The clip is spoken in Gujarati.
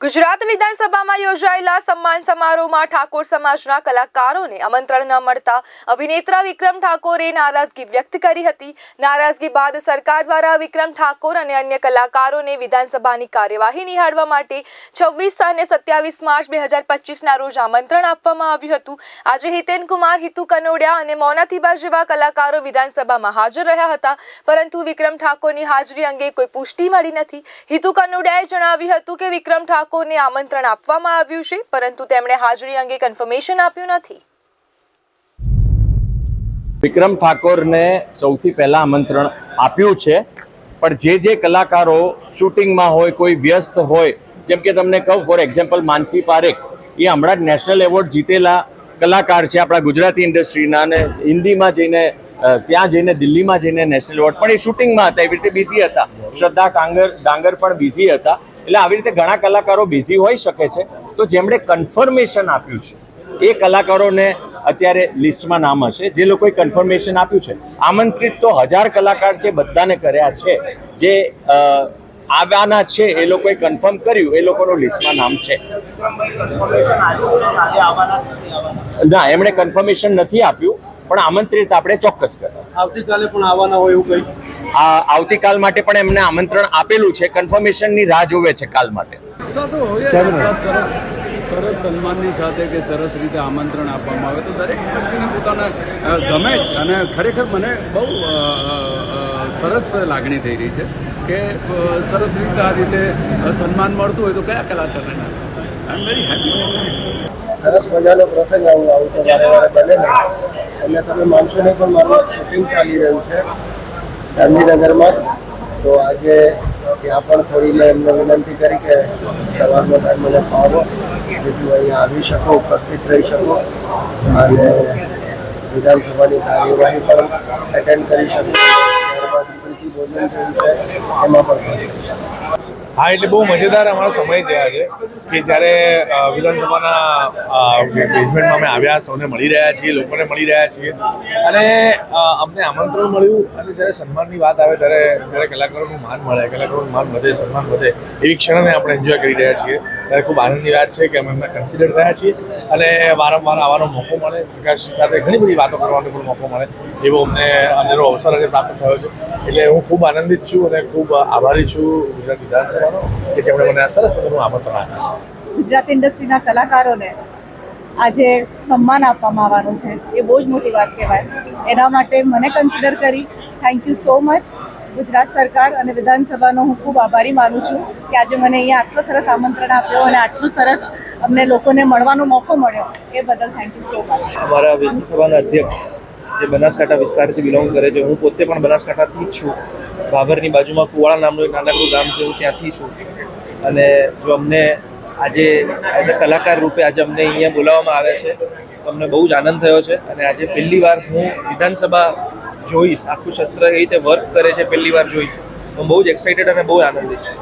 ગુજરાત વિધાનસભામાં યોજાયેલા સન્માન સમારોહમાં ઠાકોર સમાજના કલાકારોને આમંત્રણ ન મળતા અભિનેતા વિક્રમ ઠાકોરે નારાજગી વ્યક્ત કરી હતી. નારાજગી બાદ સરકાર દ્વારા વિક્રમ ઠાકોર અને અન્ય કલાકારોને વિધાનસભાની કાર્યવાહી નિહાળવા માટે છવ્વીસ અને સત્યાવીસ માર્ચ બે હજાર પચીસના રોજ આમંત્રણ આપવામાં આવ્યું હતું. આજે હિતેન કુમાર હિતુ કનોડિયા અને મોનાથીબા જેવા કલાકારો વિધાનસભામાં હાજર રહ્યા હતા. પરંતુ વિક્રમ ઠાકોરની હાજરી અંગે કોઈ પુષ્ટિ મળી નથી. હિતુ કનોડિયાએ જણાવ્યું હતું કે વિક્રમ ઠાકોરને આમંત્રણ આપવામાં આવ્યું છે, પરંતુ તેમણે હાજરી અંગે કન્ફર્મેશન આપ્યું નથી. વિક્રમ ઠાકોરને સૌથી પહેલા આમંત્રણ આપ્યું છે, પણ જે જે કલાકારો શૂટિંગમાં હોય, કોઈ વ્યસ્ત હોય, જેમ કે તમને કહું, ફોર એક્ઝામ્પલ માનસી પારેખ, એ હમણાં જ નેશનલ એવોર્ડ જીતેલા કલાકાર છે આપણા ગુજરાતી ઇન્ડસ્ટ્રીના અને હિન્દીમાં જઈને ત્યાં જઈને દિલ્હીમાં જઈને નેશનલ એવોર્ડ, પણ એ શૂટિંગમાં હતા, એવી રીતે બિઝી હતા. શ્રદ્ધા કાંગર, ડાંગર પણ બિઝી હતા. એટલે આવી રીતે ઘણા કલાકારો બિઝી હોઈ શકે છે. તો જેમણે કન્ફર્મેશન આપ્યું છે, એ કલાકારોને અત્યારે લિસ્ટમાં નામ હશે. જે લોકોએ કન્ફર્મેશન આપ્યું છે, આમંત્રિત તો હજાર કલાકાર છે, બધાને કર્યા છે. જે આવ્યાના છે, એ લોકોએ કન્ફર્મ કર્યું, એ લોકોનું લિસ્ટમાં નામ છે. ના, એમણે કન્ફર્મેશન નથી આપ્યું, પણ આમંત્રિત આપણે ચોક્કસ કર્યા. આવતીકાલે પણ આવવાના હોય એવું કંઈ આવતીકાલ માટે પણ એમને આમંત્રણ આપેલું છે. કન્ફર્મેશનની રાહ જોવે છે કાલ માટે. સરસ સરસ સન્માનની સાથે કે સરસ રીતે આમંત્રણ આપવામાં આવે તો દરેક વ્યક્તિને પોતાના ગમે જ. અને ખરેખર મને બહુ સરસ લાગણી થઈ રહી છે કે સરસ રીતે આ રીતે સન્માન મળતું હોય તો કયા કલાકારને આઈ એમ વેરી હેપી સરસ મજાનો પ્રસંગ આવું આવું તો વારે બને નહીં અને તમે માનશો નહીં પણ મારું શૂટિંગ ચાલી રહ્યું છે. ગાંધીનગરમાં. તો આજે ત્યાં પણ થોડી મેં એમને વિનંતી કરી કે સવારનો ટાઈમ મને ફાવો જેથી અહીંયા આવી શકું, ઉપસ્થિત રહી શકું. અને વિધાનસભાની કાર્યવાહી પણ એટેન્ડ કરી શકું. ત્યારબાદ ભોજન થયું છે એમાં પણ હા, એટલે બહુ મજેદાર અમારો સમય છે આજે, કે જ્યારે વિધાનસભાના બેઝમેન્ટમાં અમે આવ્યા, સૌને મળી રહ્યા છીએ, લોકોને મળી રહ્યા છીએ. અને અમને આમંત્રણ મળ્યું અને જ્યારે સન્માનની વાત આવે ત્યારે, જ્યારે કલાકારોનું માન મળે, કલાકારોનું માન વધે, સન્માન વધે, એવી ક્ષણને આપણે એન્જોય કરી રહ્યા છીએ. ત્યારે ખૂબ આનંદની વાત છે કે અમે એમને કન્સિડર થયા છીએ અને વારંવાર આવવાનો મોકો મળે. પ્રકાશ સાથે ઘણી બધી વાતો કરવાનો પણ મોકો મળે, એવો અમને અનેરો અવસર આજે પ્રાપ્ત થયો છે. એટલે હું ખૂબ આનંદિત છું અને ખૂબ આભારી છું ગુજરાત વિધાનસભાનો કે જેમણે મને આ સરસ મજાનું આમંત્રણ આપ્યું. ગુજરાત ઇન્ડસ્ટ્રીના કલાકારોને આજે સન્માન આપવામાં આવવાનું છે. એ બહુ જ મોટી વાત કહેવાય. એના માટે મને કન્સિડર કરી thank you so much Gujarat સરકાર અને વિધાનસભાનો હું ખૂબ આભારી માનું છું કે આજે મને અહીંયા આટલો સરસ આમંત્રણ આપ્યો અને આટલું સરસ અમને લોકોને મળવાનો મોકો મળ્યો. એ બદલ થેન્ક યુ સો મચ અમારા વિધાનસભાના અધ્યક્ષ જે બનાસકાંઠા વિસ્તારથી બિલોંગ કરે છે, હું પોતે પણ બનાસકાંઠાથી જ છું. ભાભરની બાજુમાં કુવાળા નામનું એક નાનકડું ગામ છે, હું ત્યાંથી છું. અને જો અમને આજે એઝ અ કલાકાર રૂપે આજે અમને અહીંયા બોલાવવામાં આવે છે, તો અમને બહુ જ આનંદ થયો છે. અને આજે પહેલી વાર હું વિધાનસભા જોઈશ, આખું શસ્ત્ર એ રીતે વર્ક કરે છે, પહેલી વાર જોઈશ હું બહુ જ એક્સાઇટેડ અને બહુ આનંદિત છું.